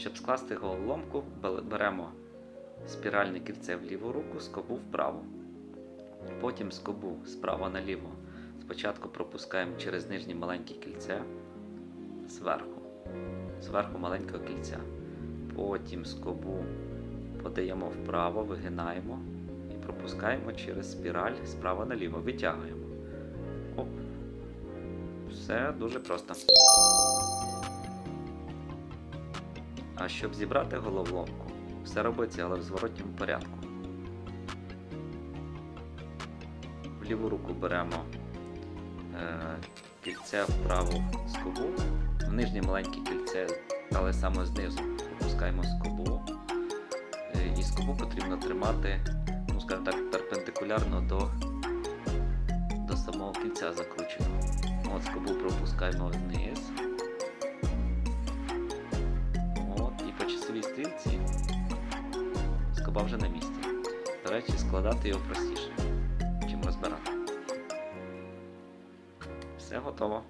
Щоб скласти головоломку, бе- беремо спіральне кільце в ліву руку, скобу вправо. Потім скобу справа наліво. Спочатку пропускаємо через нижнє маленьке кільце зверху. Зверху маленького кільця. Потім скобу подаємо вправо, вигинаємо і пропускаємо через спіраль справа наліво. Витягуємо. Оп. Все дуже просто. А щоб зібрати головоломку, все робиться, але в зворотньому порядку. В ліву руку беремо е, кільце вправо скобу, в нижнє маленьке кільце, але саме знизу опускаємо скобу. Е, і скобу потрібно тримати, ну скажімо так, перпендикулярно до, до самого кільця закрученого. От скобу пропускаємо вниз. Скоба вже на місці. До речі, складати його простіше, чим розбирати. Все готово.